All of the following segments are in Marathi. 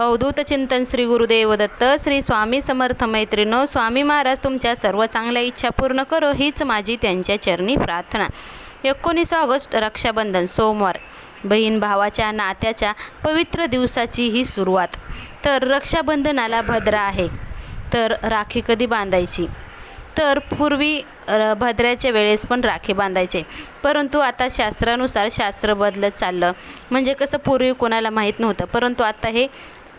हो, अवधूत चिंतन श्री गुरुदेव दत्त श्री स्वामी समर्थ मैत्रिणो स्वामी महाराज तुमच्या सर्व चांगल्या इच्छा पूर्ण करो हीच माझी त्यांच्या चरणी प्रार्थना. एकोणीस ऑगस्ट रक्षाबंधन सोमवार. बहीण भावाच्या नात्याच्या पवित्र दिवसाची ही सुरुवात. तर रक्षाबंधनाला भद्रा आहे. तर राखी कधी बांधायची? तर पूर्वी अ, भद्राच्या वेळेस पण राखी बांधायचे. परंतु आता शास्त्रानुसार शास्त्र बदलत चाललं. म्हणजे कसं पूर्वी कोणाला माहीत नव्हतं. परंतु आता हे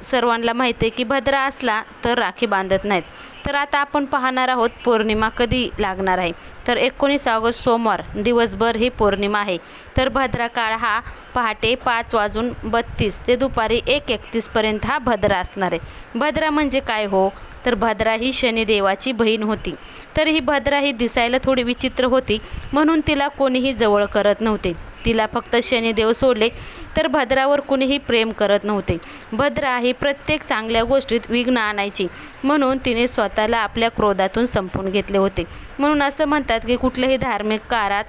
सर्वांना माहिती आहे की भद्रा असला तर राखी बांधत नाहीत. तर आता आपण पाहणार आहोत पौर्णिमा कधी लागणार आहे? तर एकोणीस ऑगस्ट सोमवार दिवसभर ही पौर्णिमा आहे. तर भद्रा काळ हा पहाटे पाच वाजून बत्तीस ते दुपारी एक एकतीसपर्यंत हा भद्रा असणार आहे. भद्रा म्हणजे काय हो? तर भद्रा ही शनिदेवाची बहीण होती. तर ही भद्रा ही दिसायला थोडी विचित्र होती म्हणून तिला कोणीही जवळ करत नव्हते. तिला फक्त शनिदेव सोडले तर भद्रावर कुणीही प्रेम करत नव्हते. भद्रा ही प्रत्येक चांगल्या गोष्टीत विघ्न आणायची म्हणून तिने स्वतःला आपल्या क्रोधातून संपून घेतले होते. म्हणून असं म्हणतात की कुठल्याही धार्मिक काळात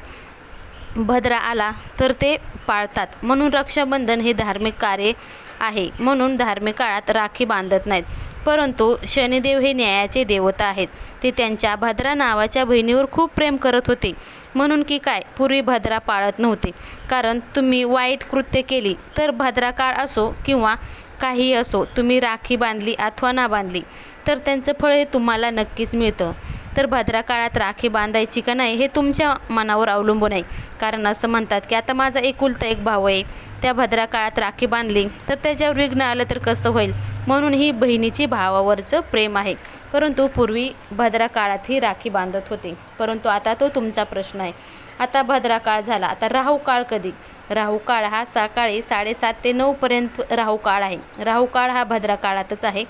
भद्रा आला तर ते पाळतात. म्हणून रक्षाबंधन हे धार्मिक कार्य आहे म्हणून धार्मिक काळात राखी बांधत नाहीत. परंतु शनिदेव हे न्यायाचे देवता आहेत. ते त्यांच्या भद्रा नावाच्या बहिणीवर खूप प्रेम करत होते. म्हणून की काय? पूर्वी भद्रा पाळत नव्हते. कारण तुम्ही वाईट कृत्य केली तर भद्रा काळ असो किंवा काही असो तुम्ही राखी बांधली अथवा ना बांधली तर त्यांचं फळ हे तुम्हाला नक्कीच मिळतं. तर भद्रा काळात राखी बांधायची का नाही हे तुमच्या मनावर अवलंबून आहे. कारण असं म्हणतात की आता माझा एकुलता एक भाऊ आहे. त्या भद्रा काळात राखी बांधली तर त्याच्यावर विघ्न आलं तर कसं होईल? म्हणून ही बहिणीची भावावरचं प्रेम आहे. परंतु पूर्वी भद्रा काळात ही राखी बांधत होते. परंतु आता तो तुमचा प्रश्न आहे. आता भद्रा काळ झाला. आता राहू काळ कधी? राहू काळ हा सकाळी साडेसात ते नऊपर्यंत राहू काळ आहे. राहू काळ हा भद्रा काळातच आहे.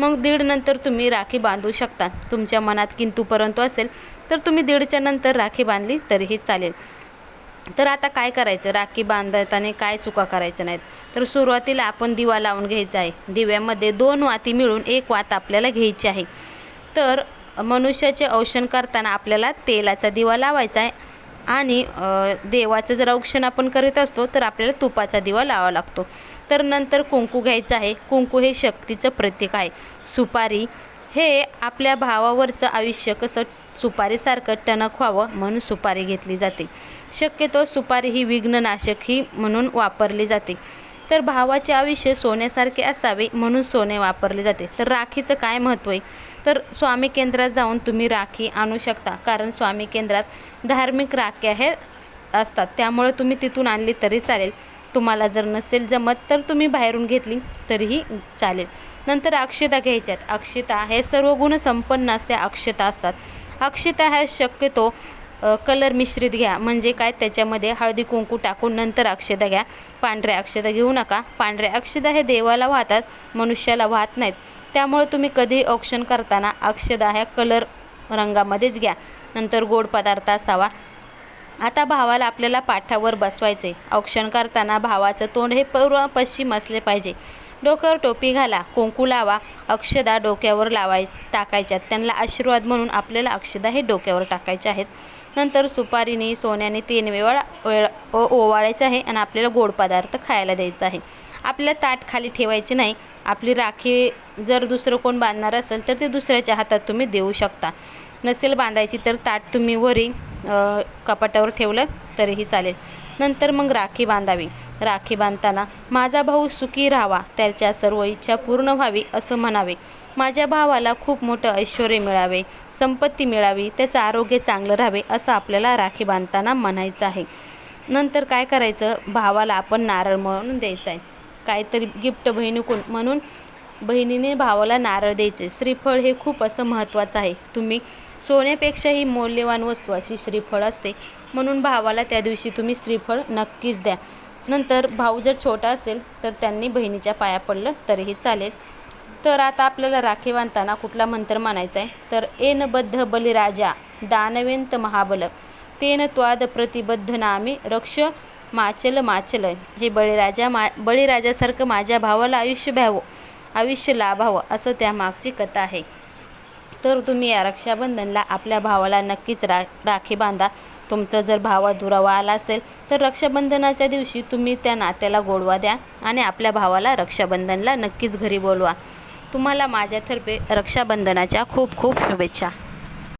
मग दीड नंतर तुम्ही राखी बांधू शकता. तुमच्या मनात किंतू परंतु असेल तर तुम्ही दीडच्या नंतर राखी बांधली तरीही चालेल. तर आता काय करायचं? राखी बांधताना काय चुका करायच्या नाहीत. तर सुरुवातीला आपण दिवा लावून घ्यायचा आहे. दिव्यामध्ये दोन वाती मिळून एक वात आपल्याला घ्यायची आहे. तर मनुष्याचे औषण करताना आपल्याला तेलाचा दिवा लावायचा आहे. आणि देवाचं जर औक्षण आपण करीत असतो तर आपल्याला तुपाचा दिवा लावा लागतो. तर नंतर कुंकू घ्यायचं आहे. कुंकू हे शक्तीचं प्रतीक आहे. सुपारी हे आपल्या भावावरचं आयुष्य कसं सुपारीसारखं टणक व्हावं म्हणून सुपारी घेतली जाते. शक्यतो सुपारी ही विघ्ननाशक ही म्हणून वापरली जाते. तर भावाचे आयुष्य सोन्यासारखे असावे म्हणून सोने वापरले जाते. तर राखीचं काय महत्त्व आहे? तर स्वामी केंद्रात जाऊन तुम्ही राखी आणू शकता. कारण स्वामी केंद्रात धार्मिक राख्या हे असतात. त्यामुळे तुम्ही तिथून आणली तरी चालेल. तुम्हाला जर नसेल जमत तर तुम्ही बाहेरून घेतली तरीही चालेल. नंतर अक्षता घ्यायच्यात. अक्षता हे सर्व गुण संपन्न असे अक्षता असतात. अक्षता ह्या शक्यतो कलर मिश्रित घ्या. म्हणजे काय? त्याच्यामध्ये हळदी कुंकू टाकून नंतर अक्षता घ्या. पांढऱ्या अक्षता घेऊ नका. पांढऱ्या अक्षता हे देवाला वाहतात मनुष्याला वाहत नाहीत. त्यामुळे तुम्ही कधी ऑप्शन करताना अक्षदा ह्या कलर रंगामध्येच घ्या. नंतर गोड पदार्थ असावा. आता भावाला आपल्याला पाठावर बसवायचे औक्षण करताना भावाचं तोंड हे पूर्व पश्चिम असले पाहिजे. डोक्यावर टोपी घाला कुंकू लावा अक्षदा डोक्यावर लावाय टाकायच्यात. त्यांना आशीर्वाद म्हणून आपल्याला अक्षदा हे डोक्यावर टाकायचे आहेत. नंतर सुपारीने सोन्याने तीन वेळा वेळ ओ- ओवाळायचं आहे आणि आपल्याला गोड पदार्थ खायला द्यायचा आहे. आपल्या ताट खाली ठेवायचे नाही. आपली राखी जर दुसरं कोण बांधणार असेल तर ते दुसऱ्याच्या हातात तुम्ही देऊ शकता. नसेल बांधायची तर ताट तुम्ही वरी कपाटावर ठेवलं तरीही चालेल. नंतर मग राखी बांधावी. राखी बांधताना माझा भाऊ सुखी राहावा त्याच्या सर्व इच्छा पूर्ण व्हावी असं म्हणावे. माझ्या भावाला खूप मोठं ऐश्वर मिळावे संपत्ती मिळावी त्याचं आरोग्य चांगलं राहावे असं आपल्याला राखी बांधताना म्हणायचं आहे. नंतर काय करायचं? भावाला आपण नारळ म्हणून द्यायचं आहे. काहीतरी गिफ्ट बहिणीकून म्हणून बहिणीने भावाला नारळ द्यायचे. श्रीफळ हे खूप असं महत्त्वाचं आहे. तुम्ही सोन्यापेक्षाही मौल्यवान वस्तू अशी श्रीफळ असते. म्हणून भावाला त्या दिवशी तुम्ही श्रीफळ नक्कीच द्या. नंतर भाऊ जर छोटा असेल तर त्यांनी बहिणीच्या पाया पडलं तरीही चालेल. तर आता आपल्याला राखी बांधताना कुठला मंत्र म्हणायचा आहे? तर एन बद्ध बलिराजा दानवेंत महाबल तेन त्वाद प्रतिबद्ध नामी रक्ष माचल माचल. हे बळीराजा मा बळीराजासारखं माझ्या भावाला आयुष्य भ्यावं आयुष्य लाभावं असं त्या मागची कथा आहे. तर तुम्ही या रक्षाबंधनला आपल्या भावाला नक्कीच रा राखी बांधा. तुमचं जर भावा दुरावा आला असेल तर रक्षाबंधनाच्या दिवशी तुम्ही त्या नात्याला गोडवा द्या आणि आपल्या भावाला रक्षाबंधनला नक्कीच घरी बोलवा. तुम्हाला माझ्यातर्फे रक्षाबंधनाच्या खूप खूप शुभेच्छा.